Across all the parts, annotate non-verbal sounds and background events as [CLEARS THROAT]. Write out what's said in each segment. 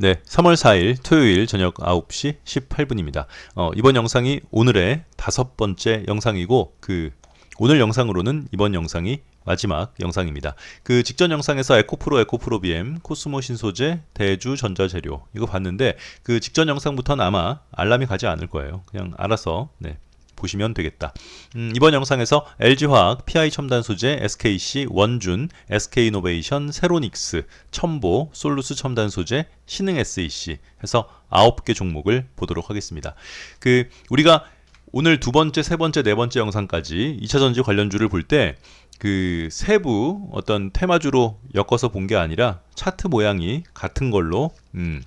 네, 3월 4일 토요일 저녁 9시 18분입니다. 어, 이번 영상이 오늘의 다섯 번째 영상이고 그 오늘 영상으로는 이번 영상이 마지막 영상입니다. 그 직전 영상에서 에코프로 에코프로 BM 코스모 신소재 대주 전자재료 이거 봤는데 그 직전 영상부터는 아마 알람이 가지 않을 거예요. 그냥 알아서 네, 보시면 되겠다. 음, 이번 영상에서 LG화학, PI첨단 소재, SKC, 원준, SK이노베이션, 세로닉스, 첨보, 솔루스 첨단 소재, 신흥 SEC 해서 9개 종목을 보도록 하겠습니다. 그 우리가 오늘 두 번째, 세 번째, 네 번째 영상까지 2차 전지 관련주를 볼 때 그 세부 어떤 테마주로 엮어서 본 게 아니라 차트 모양이 같은 걸로 음,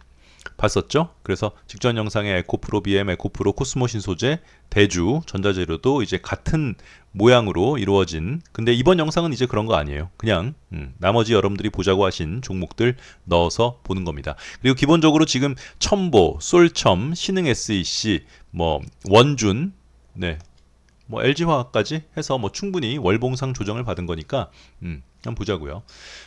봤었죠. 그래서 직전 영상에 에코프로 BM, 에코프로 코스모신 소재, 대주, 전자재료도 이제 같은 모양으로 이루어진. 근데 이번 영상은 이제 그런 거 아니에요. 그냥 음, 나머지 여러분들이 보자고 하신 종목들 넣어서 보는 겁니다. 그리고 기본적으로 지금 첨보, 솔첨, 신흥 SEC, 뭐 원준, 네, 뭐 LG화학까지 해서 뭐 충분히 월봉상 조정을 받은 거니까 음, 한번 보자고요.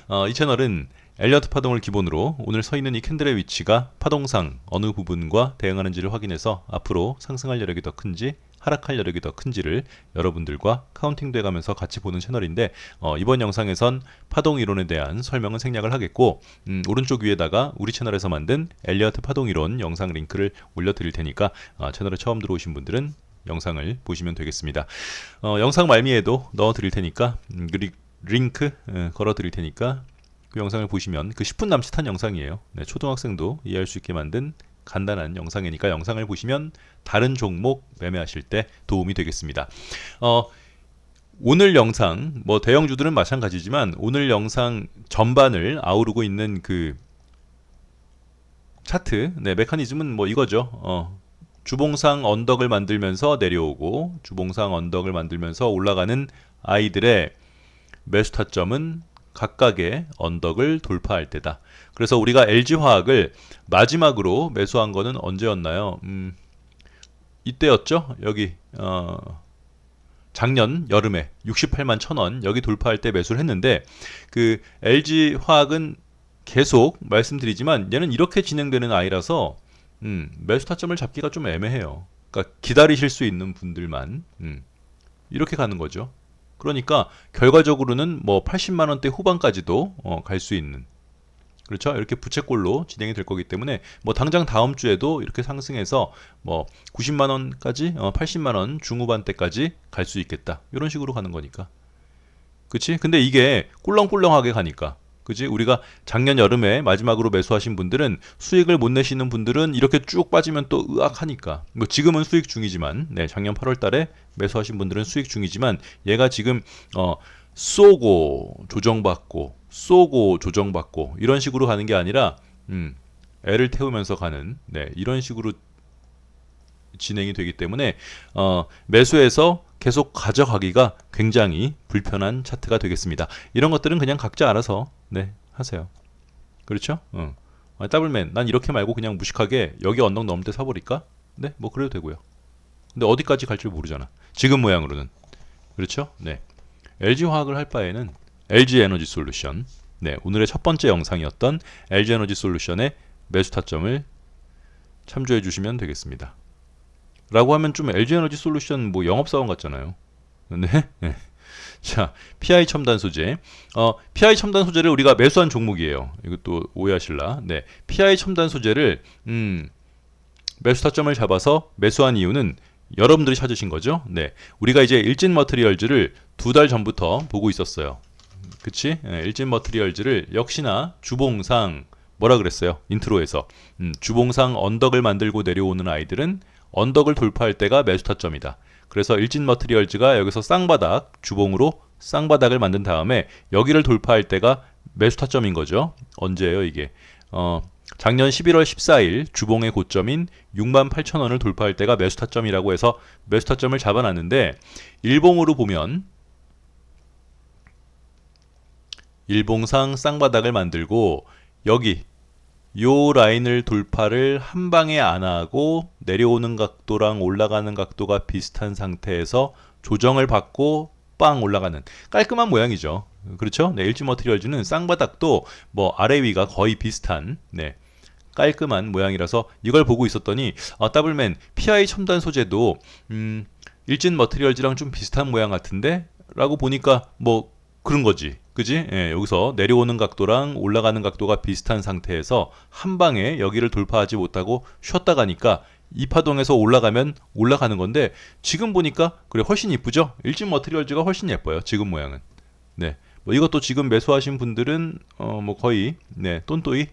어, 이 채널은 엘리어트 파동을 기본으로 오늘 서 있는 이 캔들의 위치가 파동상 어느 부분과 대응하는지를 확인해서 앞으로 상승할 여력이 더 큰지 하락할 여력이 더 큰지를 여러분들과 카운팅 돼 가면서 같이 보는 채널인데 어, 이번 영상에선 파동 이론에 대한 설명은 생략을 하겠고 음, 오른쪽 위에다가 우리 채널에서 만든 엘리어트 파동 이론 영상 링크를 올려드릴 테니까 어, 채널에 처음 들어오신 분들은 영상을 보시면 되겠습니다. 어, 영상 말미에도 넣어드릴 테니까 음, 링크 어, 걸어드릴 테니까 그 영상을 보시면 그 10분 남짓 한 영상이에요. 네, 초등학생도 이해할 수 있게 만든 간단한 영상이니까 영상을 보시면 다른 종목 매매하실 때 도움이 되겠습니다. 어, 오늘 영상 뭐 대형주들은 마찬가지지만 오늘 영상 전반을 아우르고 있는 그 차트 네 메커니즘은 뭐 이거죠. 어, 주봉상 언덕을 만들면서 내려오고 주봉상 언덕을 만들면서 올라가는 아이들의 매수 타점은 각각의 언덕을 돌파할 때다. 그래서 우리가 LG화학을 마지막으로 매수한 거는 언제였나요? 음, 이때였죠. 여기 어, 작년 여름에 68만 천 원 여기 돌파할 때 매수를 했는데 그 LG화학은 계속 말씀드리지만 얘는 이렇게 진행되는 아이라서 음, 매수 타점을 잡기가 좀 애매해요. 그러니까 기다리실 수 있는 분들만 음, 이렇게 가는 거죠. 그러니까 결과적으로는 뭐 80만 원대 후반까지도 어, 갈 수 있는 그렇죠? 이렇게 부채꼴로 진행이 될 거기 때문에 뭐 당장 다음 주에도 이렇게 상승해서 뭐 90만 원까지 어, 80만 원 중후반대까지 갈 수 있겠다. 이런 식으로 가는 거니까. 그치? 근데 이게 꿀렁꿀렁하게 가니까 그지? 우리가 작년 여름에 마지막으로 매수하신 분들은 수익을 못 내시는 분들은 이렇게 쭉 빠지면 또 으악하니까. 뭐 지금은 수익 중이지만, 네, 작년 8월 달에 매수하신 분들은 수익 중이지만, 얘가 지금, 어, 쏘고 조정받고, 쏘고 조정받고, 이런 식으로 가는 게 아니라, 음, 애를 태우면서 가는, 네, 이런 식으로 진행이 되기 때문에, 어, 매수해서 계속 가져가기가 굉장히 불편한 차트가 되겠습니다. 이런 것들은 그냥 각자 알아서 네 하세요. 그렇죠? 응. 아, 더블맨 난 이렇게 말고 그냥 무식하게 여기 언덕 넘을 때 사버릴까? 네, 뭐 그래도 되고요. 근데 어디까지 갈지 모르잖아. 지금 모양으로는 그렇죠? 네. LG 화학을 할 바에는 LG 에너지 솔루션. 네, 오늘의 첫 번째 영상이었던 LG 에너지 솔루션의 매수 타점을 참조해 주시면 되겠습니다. 라고 하면 좀 LG에너지 솔루션 뭐 영업 사원 같잖아요. 네? 네. 자, PI 첨단 소재. 어, PI 첨단 소재를 우리가 매수한 종목이에요. 이것도 오해하실라. 네. PI 첨단 소재를 음, 매수 타점을 잡아서 매수한 이유는 여러분들이 찾으신 거죠. 네. 우리가 이제 일진 머트리얼즈를 두 달 전부터 보고 있었어요. 그치? 네, 일진 머트리얼즈를 역시나 주봉상 뭐라 그랬어요? 인트로에서. 음, 주봉상 언덕을 만들고 내려오는 아이들은 언덕을 돌파할 때가 매수 타점이다. 그래서 일진 머트리얼즈가 여기서 쌍바닥 주봉으로 쌍바닥을 만든 다음에 여기를 돌파할 때가 매수 타점인 거죠. 언제예요 이게? 어, 작년 11월 14일 주봉의 고점인 68,000원을 돌파할 때가 매수 타점이라고 해서 매수 타점을 잡아놨는데 일봉으로 보면 일봉상 쌍바닥을 만들고 여기 요 라인을 돌파를 한 방에 안 하고 내려오는 각도랑 올라가는 각도가 비슷한 상태에서 조정을 받고 빵 올라가는 깔끔한 모양이죠. 그렇죠? 네, 일지 머티리얼즈는 쌍바닥도 뭐 아래 위가 거의 비슷한 네. 깔끔한 모양이라서 이걸 보고 있었더니 아, 더블맨 PI 첨단 소재도 음, 일진 머티리얼즈랑 좀 비슷한 모양 같은데 라고 보니까 뭐 그런 거지. 그지? 예, 여기서 내려오는 각도랑 올라가는 각도가 비슷한 상태에서 한 방에 여기를 돌파하지 못하고 쉬었다 가니까 이 파동에서 올라가면 올라가는 건데 지금 보니까 그래 훨씬 이쁘죠? 일진 머티리얼즈가 훨씬 예뻐요. 지금 모양은. 네. 뭐 이것도 지금 매수하신 분들은 어 뭐 거의 네, 똔또이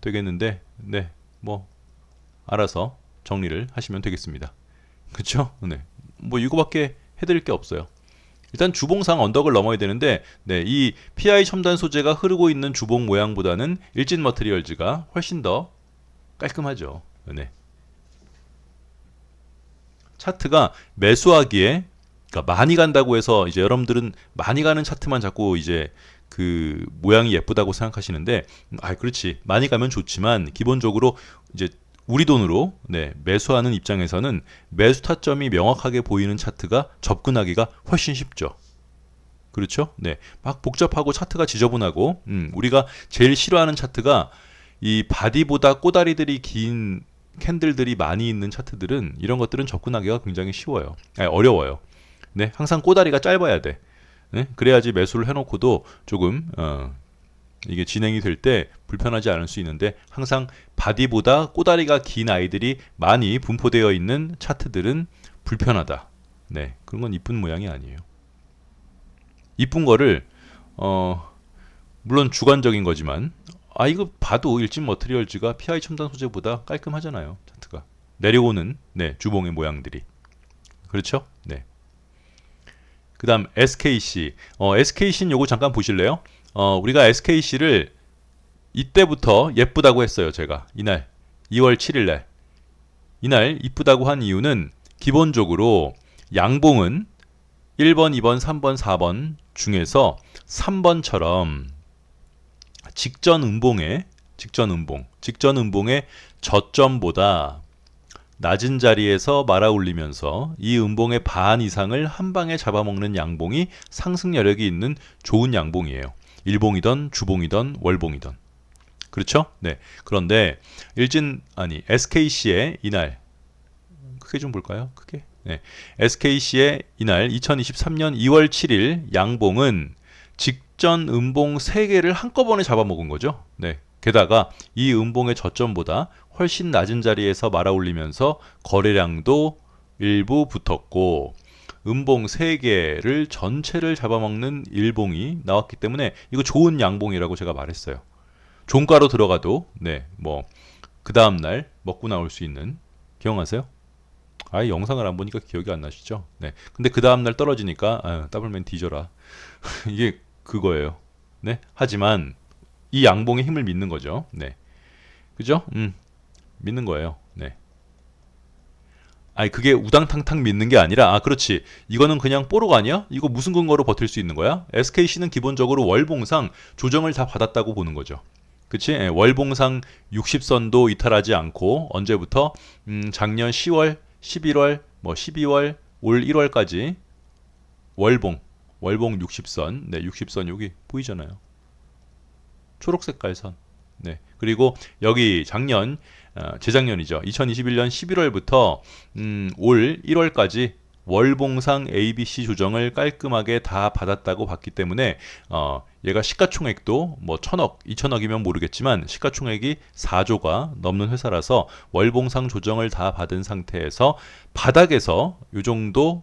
되겠는데 네. 뭐 알아서 정리를 하시면 되겠습니다. 그렇죠? 네. 뭐 이거밖에 해 드릴 게 없어요. 일단 주봉상 언덕을 넘어야 되는데 네, 이 PI 첨단 소재가 흐르고 있는 주봉 모양보다는 일진 머티리얼즈가 훨씬 더 깔끔하죠. 네. 차트가 매수하기에 그러니까 많이 간다고 해서 이제 여러분들은 많이 가는 차트만 자꾸 이제 그 모양이 예쁘다고 생각하시는데 아 그렇지 많이 가면 좋지만 기본적으로 이제 우리 돈으로 네, 매수하는 입장에서는 매수 타점이 명확하게 보이는 차트가 접근하기가 훨씬 쉽죠. 그렇죠? 네. 막 복잡하고 차트가 지저분하고 음, 우리가 제일 싫어하는 차트가 이 바디보다 꼬다리들이 긴 캔들들이 많이 있는 차트들은 이런 것들은 접근하기가 굉장히 쉬워요. 아니, 어려워요. 네, 항상 꼬다리가 짧아야 돼. 네? 그래야지 매수를 해놓고도 조금 어, 이게 진행이 될 때 불편하지 않을 수 있는데 항상 바디보다 꼬다리가 긴 아이들이 많이 분포되어 있는 차트들은 불편하다. 네, 그런 건 이쁜 모양이 아니에요. 이쁜 거를 어 물론 주관적인 거지만 아 이거 봐도 일진 머트리얼즈가 PI 첨단 소재보다 깔끔하잖아요. 차트가 내려오는 네 주봉의 모양들이 그렇죠? 네. 그다음 SKC 어 SKC는 요거 잠깐 보실래요? 어, 우리가 SKC를 이때부터 예쁘다고 했어요. 제가 이날 2월 7일 날 이날 이쁘다고 한 이유는 기본적으로 양봉은 1번, 2번, 3번, 4번 중에서 3번처럼 직전 음봉에 직전 음봉, 직전 음봉의 저점보다 낮은 자리에서 말아 올리면서 이 음봉의 반 이상을 한 방에 잡아먹는 양봉이 상승 여력이 있는 좋은 양봉이에요. 일봉이던 주봉이던 월봉이던 그렇죠? 네. 그런데 일진 아니 SKC의 이날 크게 좀 볼까요? 크게. 네. SKC의 이날 2023년 2월 7일 양봉은 직전 음봉 3개를 한꺼번에 잡아먹은 거죠. 네. 게다가 이 음봉의 저점보다 훨씬 낮은 자리에서 말아 올리면서 거래량도 일부 붙었고 음봉 3개를 전체를 잡아먹는 일봉이 나왔기 때문에 이거 좋은 양봉이라고 제가 말했어요. 종가로 들어가도 네, 뭐 그 다음 날 먹고 나올 수 있는 기억하세요? 아, 영상을 안 보니까 기억이 안 나시죠? 네. 근데 그 다음 날 떨어지니까 아유, 더블맨 뒤져라. [LAUGHS] 이게 그거예요. 네. 하지만 이 양봉의 힘을 믿는 거죠. 네. 그죠? 음. 믿는 거예요. 네. 아니 그게 우당탕탕 믿는 게 아니라 아 그렇지 이거는 그냥 뽀록 아니야? 이거 무슨 근거로 버틸 수 있는 거야? SKC는 기본적으로 월봉상 조정을 다 받았다고 보는 거죠. 그치? 예, 월봉상 60선도 이탈하지 않고 언제부터 음, 작년 10월, 11월, 뭐 12월, 올 1월까지 월봉, 월봉 60선, 네 60선 여기 보이잖아요. 초록 색깔 선. 네. 그리고 여기 작년 어, 재작년이죠. 2021년 11월부터 음, 올 1월까지 월봉상 ABC 조정을 깔끔하게 다 받았다고 봤기 때문에 어, 얘가 시가총액도 뭐 천억, 이천억이면 모르겠지만 시가총액이 4조가 넘는 회사라서 월봉상 조정을 다 받은 상태에서 바닥에서 요 정도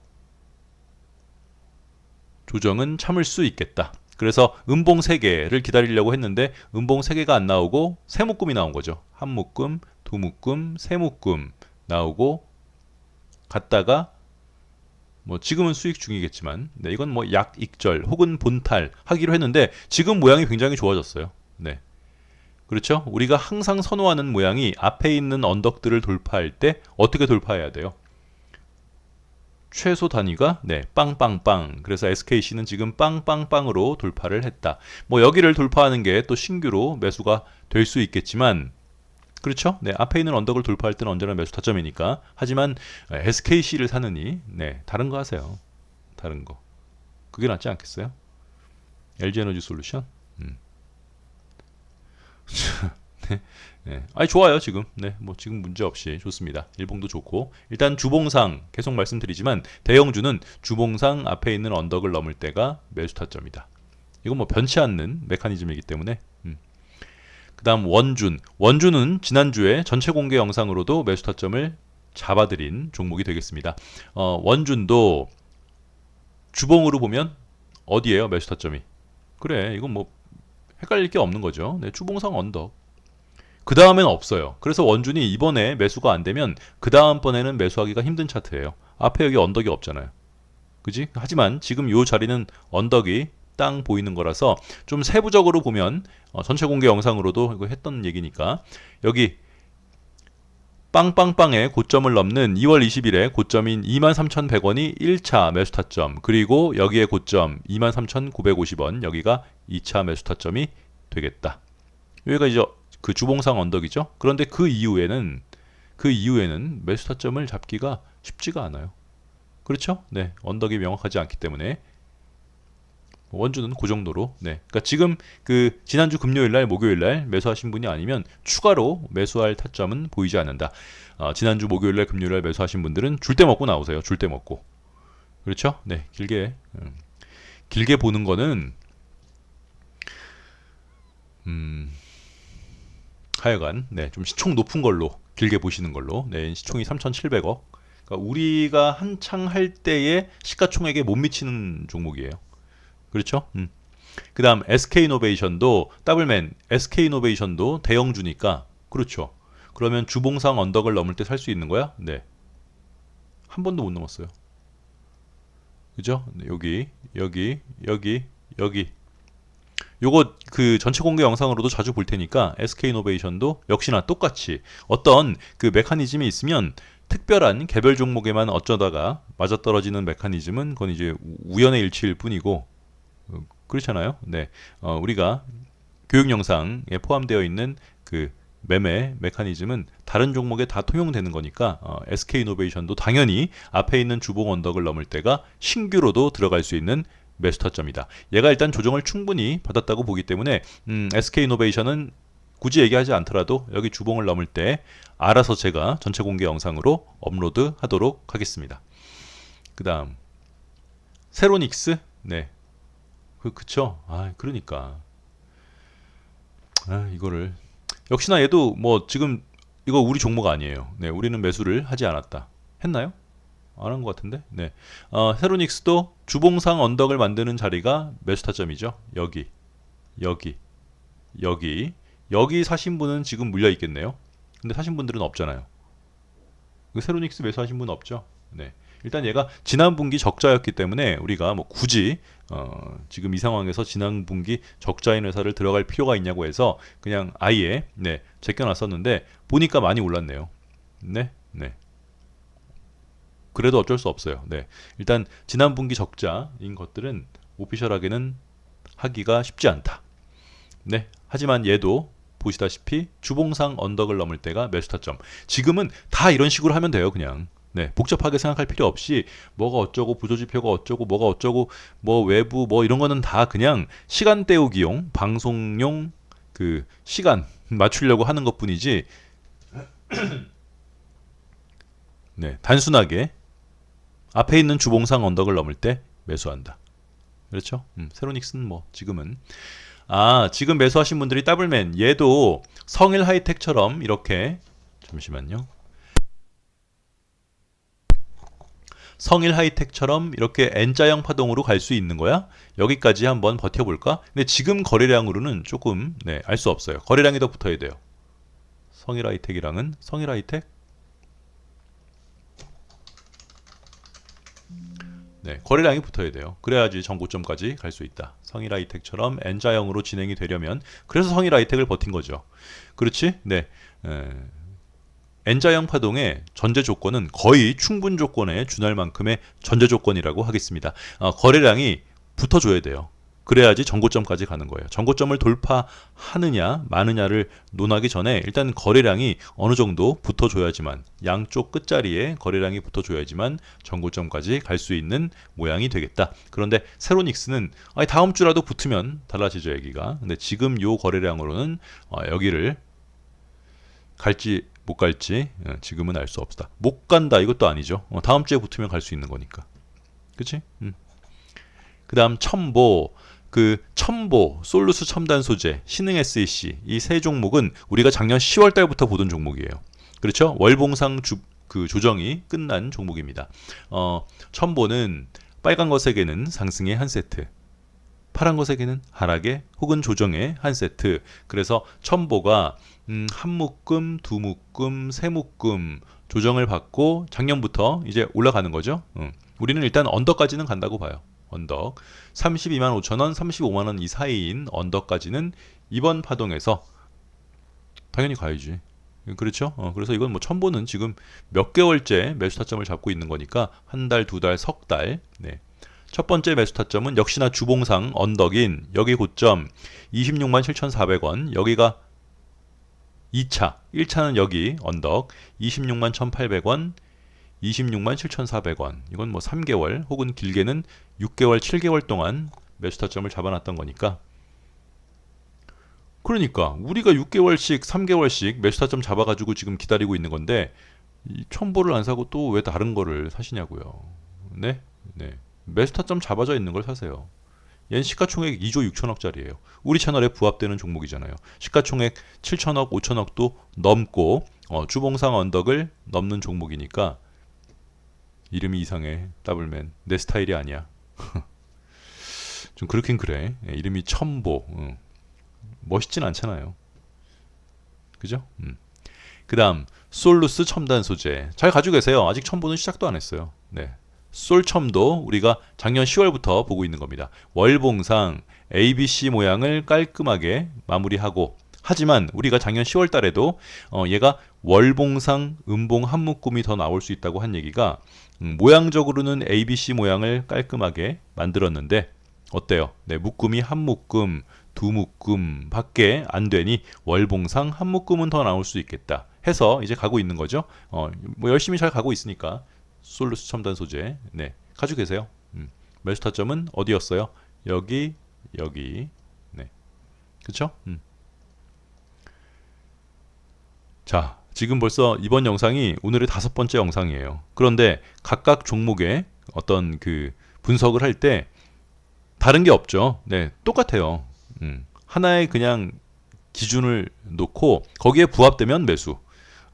조정은 참을 수 있겠다. 그래서 음봉 3개를 기다리려고 했는데 음봉 3개가 안 나오고 세 묶음이 나온 거죠. 한 묶음, 두 묶음, 세 묶음 나오고 갔다가 뭐 지금은 수익 중이겠지만 네, 이건 뭐 약익절 혹은 본탈 하기로 했는데 지금 모양이 굉장히 좋아졌어요. 네. 그렇죠? 우리가 항상 선호하는 모양이 앞에 있는 언덕들을 돌파할 때 어떻게 돌파해야 돼요? 최소 단위가 네 빵빵빵 그래서 SKC는 지금 빵빵빵으로 돌파를 했다. 뭐 여기를 돌파하는 게 또 신규로 매수가 될 수 있겠지만 그렇죠? 네 앞에 있는 언덕을 돌파할 때는 언제나 매수 타점이니까 하지만 SKC를 사느니 네 다른 거 하세요. 다른 거 그게 낫지 않겠어요? LG 에너지 솔루션 음. [LAUGHS] 네. 아니 좋아요 지금. 네, 뭐 지금 문제 없이 좋습니다. 일봉도 좋고 일단 주봉상 계속 말씀드리지만 대형주는 주봉상 앞에 있는 언덕을 넘을 때가 매수 타점이다. 이건 뭐 변치 않는 메커니즘이기 때문에. 음. 그다음 원준. 원준은 지난주에 전체 공개 영상으로도 매수 타점을 잡아드린 종목이 되겠습니다. 어, 원준도 주봉으로 보면 어디예요 매수 타점이? 그래 이건 뭐 헷갈릴 게 없는 거죠. 네, 주봉상 언덕. 그 다음엔 없어요. 그래서 원준이 이번에 매수가 안 되면 그 다음번에는 매수하기가 힘든 차트예요. 앞에 여기 언덕이 없잖아요. 그지? 하지만 지금 이 자리는 언덕이 땅 보이는 거라서 좀 세부적으로 보면 어, 전체 공개 영상으로도 이거 했던 얘기니까 여기 빵빵빵의 고점을 넘는 2월 20일에 고점인 23,100원이 1차 매수 타점 그리고 여기에 고점 23,950원 여기가 2차 매수 타점이 되겠다. 여기가 이제 그 주봉상 언덕이죠. 그런데 그 이후에는 그 이후에는 매수 타점을 잡기가 쉽지가 않아요. 그렇죠? 네, 언덕이 명확하지 않기 때문에 원주는 그 정도로. 네. 그러니까 지금 그 지난주 금요일 날, 목요일 날 매수하신 분이 아니면 추가로 매수할 타점은 보이지 않는다. 어, 지난주 목요일 날, 금요일 날 매수하신 분들은 줄 때 먹고 나오세요. 줄 때 먹고. 그렇죠? 네. 길게 음, 길게 보는 거는 음 하여간 네, 좀 시총 높은 걸로 길게 보시는 걸로. 네, 시총이 3,700억. 그러니까 우리가 한창 할 때의 시가총액에 못 미치는 종목이에요. 그렇죠? 음. 그 다음 SK이노베이션도 더블맨 SK이노베이션도 대형주니까 그렇죠. 그러면 주봉상 언덕을 넘을 때 살 수 있는 거야? 네. 한 번도 못 넘었어요. 그죠? 네, 여기 여기 여기 여기 요거 그 전체 공개 영상으로도 자주 볼 테니까 SK이노베이션도 역시나 똑같이 어떤 그 메커니즘이 있으면 특별한 개별 종목에만 어쩌다가 맞아떨어지는 메커니즘은 그건 이제 우연의 일치일 뿐이고 어, 그렇잖아요. 네, 어, 우리가 교육 영상에 포함되어 있는 그 매매 메커니즘은 다른 종목에 다 통용되는 거니까 어, SK이노베이션도 당연히 앞에 있는 주봉 언덕을 넘을 때가 신규로도 들어갈 수 있는 매수 타점이다. 얘가 일단 조정을 충분히 받았다고 보기 때문에 음, SK이노베이션은 굳이 얘기하지 않더라도 여기 주봉을 넘을 때 알아서 제가 전체 공개 영상으로 업로드 하도록 하겠습니다. 그 다음 세로닉스 네 그, 그쵸. 아, 그러니까. 아, 이거를. 역시나 얘도 뭐 지금 이거 우리 종목 아니에요. 네, 우리는 매수를 하지 않았다. 했나요? 안 한 것 같은데? 네. 어, 헤로닉스도 주봉상 언덕을 만드는 자리가 매수 타점이죠. 여기, 여기, 여기. 여기 사신 분은 지금 물려 있겠네요. 근데 사신 분들은 없잖아요. 세로닉스 매수하신 분 없죠? 네. 일단 얘가 지난 분기 적자였기 때문에 우리가 뭐 굳이 어 지금 이 상황에서 지난 분기 적자인 회사를 들어갈 필요가 있냐고 해서 그냥 아예 네 제껴놨었는데 보니까 많이 올랐네요. 네, 네. 그래도 어쩔 수 없어요. 네, 일단 지난 분기 적자인 것들은 오피셜하게는 하기가 쉽지 않다. 네, 하지만 얘도 보시다시피 주봉상 언덕을 넘을 때가 매수 타점. 지금은 다 이런 식으로 하면 돼요, 그냥. 네, 복잡하게 생각할 필요 없이 뭐가 어쩌고 부조지표가 어쩌고 뭐가 어쩌고 뭐 외부 뭐 이런 거는 다 그냥 시간 때우기용 방송용 그 시간 맞추려고 하는 것뿐이지 [CLEARS THROAT] 네, 단순하게 앞에 있는 주봉상 언덕을 넘을 때 매수한다. 그렇죠? 음, 세로닉스는 뭐 지금은 아 지금 매수하신 분들이 더블맨 얘도 성일 하이텍처럼 이렇게 잠시만요. 성일 하이텍처럼 이렇게 N자형 파동으로 갈 수 있는 거야? 여기까지 한번 버텨볼까? 근데 지금 거래량으로는 조금 네, 알 수 없어요. 거래량이 더 붙어야 돼요. 성일 하이텍이랑은 성일 하이텍 네, 거래량이 붙어야 돼요. 그래야지 정고점까지 갈 수 있다. 성일 하이텍처럼 N자형으로 진행이 되려면 그래서 성일 하이텍을 버틴 거죠. 그렇지? 네. 에, N자형 파동의 전제 조건은 거의 충분 조건에 준할 만큼의 전제 조건이라고 하겠습니다. 어, 거래량이 붙어줘야 돼요. 그래야지 전고점까지 가는 거예요. 전고점을 돌파하느냐 마느냐를 논하기 전에 일단 거래량이 어느 정도 붙어줘야지만 양쪽 끝자리에 거래량이 붙어줘야지만 전고점까지 갈 수 있는 모양이 되겠다. 그런데 세로닉스는 다음 주라도 붙으면 달라지죠 얘기가. 근데 지금 요 거래량으로는 어, 여기를 갈지 못 갈지 어, 지금은 알 수 없다. 못 간다 이것도 아니죠. 어, 다음 주에 붙으면 갈 수 있는 거니까. 그치? 음. 그 다음 첨보, 그 첨보, 솔루스 첨단 소재, 신흥 SEC 이 세 종목은 우리가 작년 10월 달부터 보던 종목이에요. 그렇죠? 월봉상 주, 그 조정이 끝난 종목입니다. 어, 첨보는 빨간 것에게는 상승의 한 세트, 파란 것에게는 하락의 혹은 조정의 한 세트. 그래서 첨보가 음, 한 묶음, 두 묶음, 세 묶음 조정을 받고 작년부터 이제 올라가는 거죠. 음. 우리는 일단 언더까지는 간다고 봐요. 언덕 32만 5천 원, 35만 원 이 사이인 언덕까지는 이번 파동에서 당연히 가야지. 그렇죠? 어, 그래서 이건 뭐 첨보는 지금 몇 개월째 매수 타점을 잡고 있는 거니까 한 달, 두 달, 석 달. 네. 첫 번째 매수 타점은 역시나 주봉상 언덕인 여기 고점 26만 7,400원. 여기가 2차, 1차는 여기 언덕 26만 1,800원, 26만 7,400원. 이건 뭐 3개월 혹은 길게는 6개월, 7개월 동안 매수 타점을 잡아놨던 거니까. 그러니까 우리가 6개월씩, 3개월씩 매수 타점 잡아가지고 지금 기다리고 있는 건데 이 첨보를 안 사고 또 왜 다른 거를 사시냐고요. 네, 네. 매수 타점 잡아져 있는 걸 사세요. 얘는 시가총액 2조 6천억짜리예요. 우리 채널에 부합되는 종목이잖아요. 시가총액 7천억, 5천억도 넘고 어, 주봉상 언덕을 넘는 종목이니까 이름이 이상해. 더블맨. 내 스타일이 아니야. [LAUGHS] 좀 그렇긴 그래. 예, 이름이 첨보. 응. 멋있진 않잖아요. 그죠? 음. 그 다음 솔루스 첨단 소재 잘 가지고 계세요. 아직 첨보는 시작도 안 했어요. 네. 솔첨도 우리가 작년 10월부터 보고 있는 겁니다. 월봉상 ABC 모양을 깔끔하게 마무리하고 하지만 우리가 작년 10월 달에도 어, 얘가 월봉상 음봉 한 묶음이 더 나올 수 있다고 한 얘기가 음, 모양적으로는 ABC 모양을 깔끔하게 만들었는데 어때요? 네, 묶음이 한 묶음, 두 묶음 밖에 안 되니 월봉상 한 묶음은 더 나올 수 있겠다 해서 이제 가고 있는 거죠. 어, 뭐 열심히 잘 가고 있으니까 솔루스 첨단 소재 네 가지고 계세요. 음, 매수 타점은 어디였어요? 여기 여기 네 그렇죠? 음. 자 지금 벌써 이번 영상이 오늘의 다섯 번째 영상이에요. 그런데 각각 종목의 어떤 그 분석을 할 때 다른 게 없죠. 네, 똑같아요. 음, 하나의 그냥 기준을 놓고 거기에 부합되면 매수,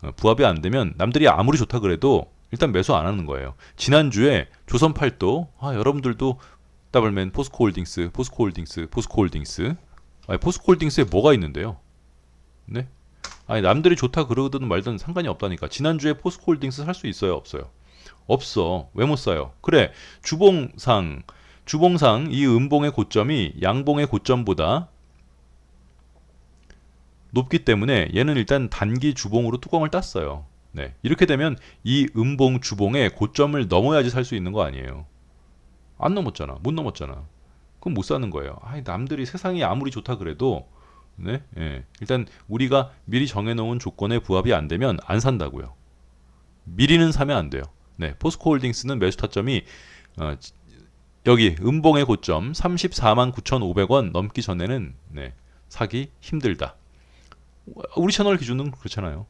어, 부합이 안 되면 남들이 아무리 좋다 그래도 일단 매수 안 하는 거예요. 지난주에 조선팔도 아, 여러분들도 더블맨 포스코홀딩스, 포스코홀딩스, 포스코홀딩스. 아니, 포스코홀딩스에 뭐가 있는데요? 네? 아니 남들이 좋다 그러든 말든 상관이 없다니까. 지난주에 포스코홀딩스 살 수 있어요, 없어요? 없어. 왜 못 사요? 그래. 주봉상 주봉상 이 음봉의 고점이 양봉의 고점보다 높기 때문에 얘는 일단 단기 주봉으로 뚜껑을 땄어요. 네. 이렇게 되면 이 음봉 주봉의 고점을 넘어야지 살 수 있는 거 아니에요. 안 넘었잖아. 못 넘었잖아. 그럼 못 사는 거예요. 아니, 남들이 세상이 아무리 좋다 그래도 네? 예. 일단 우리가 미리 정해놓은 조건에 부합이 안 되면 안 산다고요. 미리는 사면 안 돼요. 네, 포스코홀딩스는 매수 타점이 어, 여기 음봉의 고점 34만 9,500원 넘기 전에는 네, 사기 힘들다. 우리 채널 기준은 그렇잖아요.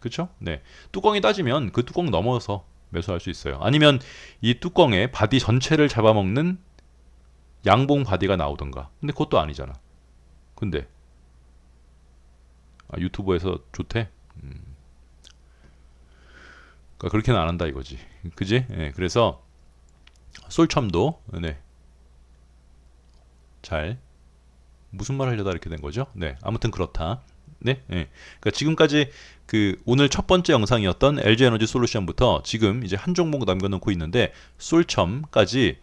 그렇죠? 네. 뚜껑이 따지면 그 뚜껑 넘어서 매수할 수 있어요. 아니면 이 뚜껑에 바디 전체를 잡아먹는 양봉 바디가 나오던가. 근데 그것도 아니잖아. 근데 아, 유튜브에서 좋대. 음. 그러니까 그렇게는 안 한다 이거지. 그지? 네, 그래서 솔첨도 네. 잘 무슨 말 하려다 이렇게 된 거죠? 네. 아무튼 그렇다. 네. 네. 그러니까 지금까지 그 오늘 첫 번째 영상이었던 LG 에너지 솔루션부터 지금 이제 한 종목 남겨놓고 있는데 솔첨까지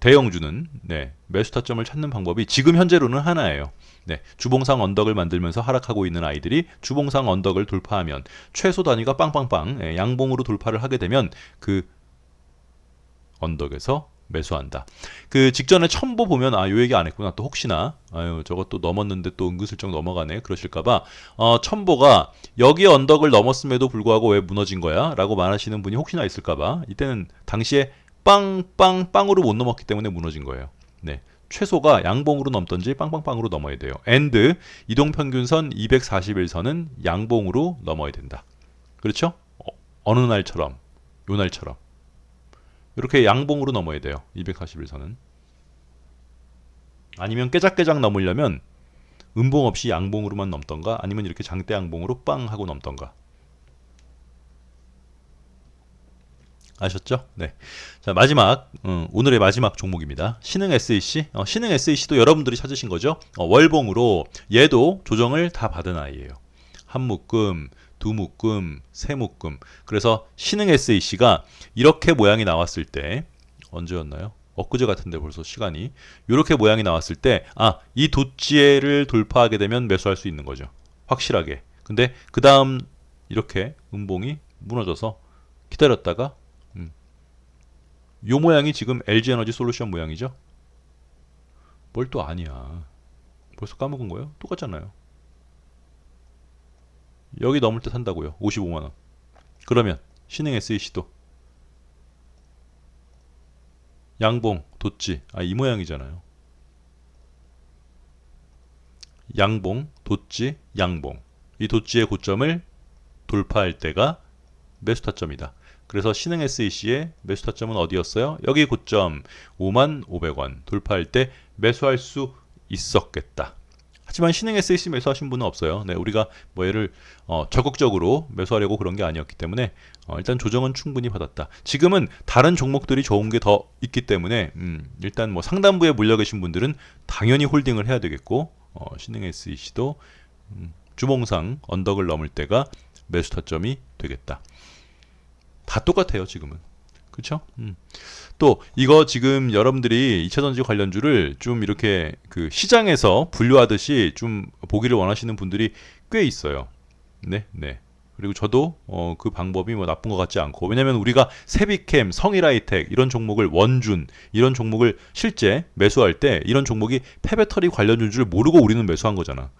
대형주는 네, 매수 타점을 찾는 방법이 지금 현재로는 하나예요. 네, 주봉상 언덕을 만들면서 하락하고 있는 아이들이 주봉상 언덕을 돌파하면 최소 단위가 빵빵빵 예, 양봉으로 돌파를 하게 되면 그 언덕에서 매수한다. 그 직전에 첨보 보면 아 요 얘기 안 했구나. 또 혹시나 아유 저것도 넘었는데 또 은근슬쩍 넘어가네. 그러실까 봐 어 첨보가 여기 언덕을 넘었음에도 불구하고 왜 무너진 거야?라고 말하시는 분이 혹시나 있을까 봐 이때는 당시에 빵빵 빵으로 못 넘었기 때문에 무너진 거예요. 네. 최소가 양봉으로 넘던지 빵빵빵으로 넘어야 돼요. and 이동평균선 241선은 양봉으로 넘어야 된다. 그렇죠? 어, 느 날처럼 요 날처럼 이렇게 양봉으로 넘어야 돼요. 241선은 아니면 깨작깨작 넘으려면 음봉 없이 양봉으로만 넘던가 아니면 이렇게 장대 양봉으로 빵 하고 넘던가 아셨죠? 네. 자 마지막 음, 오늘의 마지막 종목입니다. 신흥 SEC. 어, 신흥 SEC도 여러분들이 찾으신 거죠? 어, 월봉으로 얘도 조정을 다 받은 아이예요. 한 묶음, 두 묶음, 세 묶음. 그래서 신흥 SEC가 이렇게 모양이 나왔을 때 언제였나요? 엊그제 같은데 벌써 시간이 이렇게 모양이 나왔을 때 아 이 도지에를 돌파하게 되면 매수할 수 있는 거죠. 확실하게. 근데 그 다음 이렇게 음봉이 무너져서 기다렸다가 요 모양이 지금 LG 에너지 솔루션 모양이죠? 뭘 또 아니야. 벌써 까먹은 거예요? 똑같잖아요. 여기 넘을 때 산다고요. 55만원. 그러면 신흥 SEC도 양봉, 도치. 아, 이 모양이잖아요. 양봉, 도치, 양봉. 이 도치의 고점을 돌파할 때가 매수 타점이다. 그래서 신흥 SEC의 매수 타점은 어디였어요? 여기 고점 5만 500원 돌파할 때 매수할 수 있었겠다. 하지만 신흥 SEC 매수하신 분은 없어요. 네, 우리가 뭐 얘를 어, 적극적으로 매수하려고 그런 게 아니었기 때문에 어, 일단 조정은 충분히 받았다. 지금은 다른 종목들이 좋은 게 더 있기 때문에 음, 일단 뭐 상단부에 몰려 계신 분들은 당연히 홀딩을 해야 되겠고 어, 신흥 SEC도 음, 주봉상 언덕을 넘을 때가 매수 타점이 되겠다. 다 똑같아요 지금은 그렇죠? 음. 또 이거 지금 여러분들이 2차 전지 관련주를 좀 이렇게 그 시장에서 분류하듯이 좀 보기를 원하시는 분들이 꽤 있어요. 네, 네. 그리고 저도 어, 그 방법이 뭐 나쁜 것 같지 않고 왜냐면 우리가 세비캠, 성일하이텍 이런 종목을 원준 이런 종목을 실제 매수할 때 이런 종목이 폐배터리 관련주인 줄 모르고 우리는 매수한 거잖아.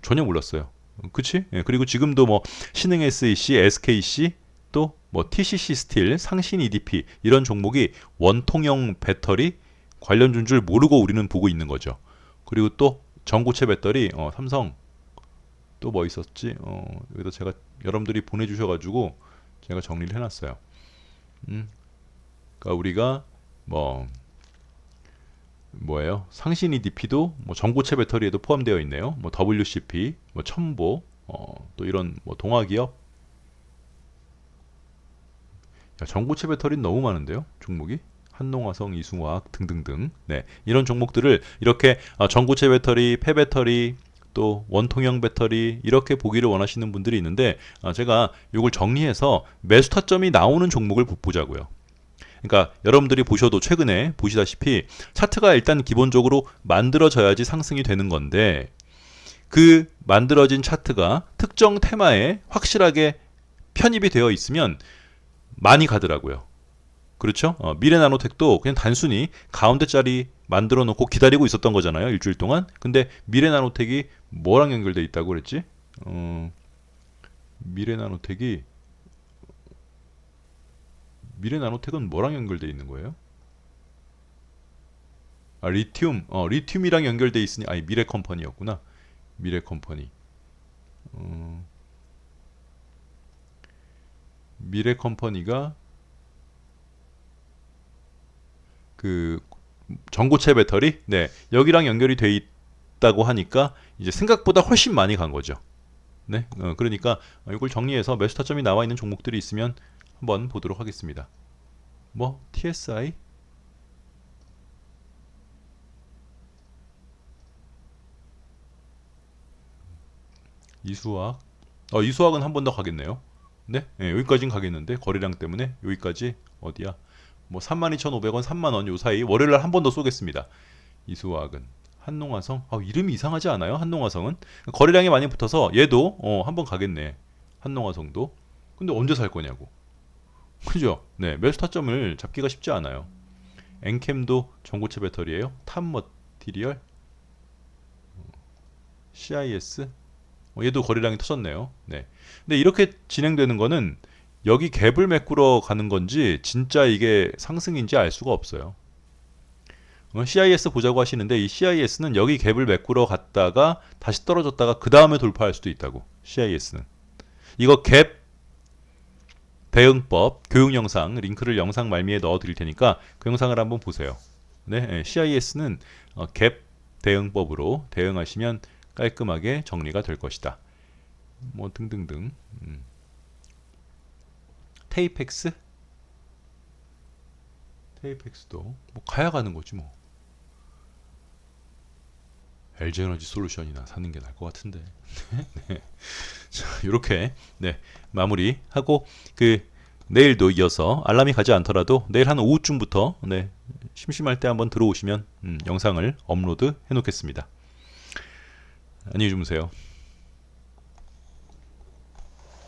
전혀 몰랐어요. 그치? 예, 그리고 지금도 뭐 신흥 SEC, SKC 또 뭐 TCC 스틸, 상신 EDP 이런 종목이 원통형 배터리 관련준 줄 모르고 우리는 보고 있는 거죠. 그리고 또 전고체 배터리 어, 삼성 또 뭐 있었지? 어, 여기다 제가 여러분들이 보내주셔가지고 제가 정리를 해놨어요. 음, 그러니까 우리가 뭐 뭐예요? 상신 EDP도 뭐 전고체 배터리에도 포함되어 있네요. 뭐 WCP, 뭐 첨보, 어, 또 이런 뭐 동화기업 야, 전고체 배터리는 너무 많은데요. 종목이. 한농화성, 이숭화학 등등등. 네. 이런 종목들을 이렇게 어, 전고체 배터리, 폐배터리, 또 원통형 배터리 이렇게 보기를 원하시는 분들이 있는데 어, 제가 이걸 정리해서 매수 타점이 나오는 종목을 보자고요. 그러니까 여러분들이 보셔도 최근에 보시다시피 차트가 일단 기본적으로 만들어져야지 상승이 되는 건데 그 만들어진 차트가 특정 테마에 확실하게 편입이 되어 있으면 많이 가더라고요. 그렇죠? 어, 미래 나노텍도 그냥 단순히 가운데 자리 만들어 놓고 기다리고 있었던 거잖아요. 일주일 동안. 근데 미래 나노텍이 뭐랑 연결돼 있다고 그랬지? 어, 미래 나노텍이 미래 나노텍은 뭐랑 연결돼 있는 거예요? 아, 리튬. 어, 리튬이랑 연결돼 있으니 아니 미래 컴퍼니였구나. 미래 컴퍼니. 어, 미래 컴퍼니가 그 전고체 배터리 네 여기랑 연결이 돼 있다고 하니까 이제 생각보다 훨씬 많이 간 거죠. 네 어, 그러니까 이걸 정리해서 매수 타점이 나와 있는 종목들이 있으면 한번 보도록 하겠습니다. 뭐 TSI 이수학 어 이수학은 한 번 더 가겠네요. 네? 네 여기까지는 가겠는데 거래량 때문에 여기까지 어디야? 뭐 32,500원, 3만원 요 사이 월요일 날 한 번 더 쏘겠습니다. 이수화학은 한농화성 아, 이름이 이상하지 않아요? 한농화성은 거래량이 많이 붙어서 얘도 어, 한 번 가겠네. 한농화성도. 근데 언제 살 거냐고. 그죠? 네, 매수 타점을 잡기가 쉽지 않아요. 엔캠도 전고체 배터리예요. 탑 머티리얼 CIS 어, 얘도 거래량이 터졌네요. 네. 근데 이렇게 진행되는 거는 여기 갭을 메꾸러 가는 건지 진짜 이게 상승인지 알 수가 없어요. 어, CIS 보자고 하시는데 이 CIS는 여기 갭을 메꾸러 갔다가 다시 떨어졌다가 그 다음에 돌파할 수도 있다고. CIS는 이거 갭 대응법 교육 영상 링크를 영상 말미에 넣어 드릴 테니까 그 영상을 한번 보세요. 네, 예, CIS는 어, 갭 대응법으로 대응하시면 깔끔하게 정리가 될 것이다. 뭐 등등등. 음. 테이펙스? 테이펙스도 뭐 가야 가는 거지 뭐. LG에너지 솔루션이나 사는 게 나을 것 같은데. [LAUGHS] 네. 자, 이렇게 네 마무리하고 그 내일도 이어서 알람이 가지 않더라도 내일 한 오후쯤부터 네 심심할 때 한번 들어오시면 음, 영상을 업로드 해놓겠습니다. 안녕히 주무세요.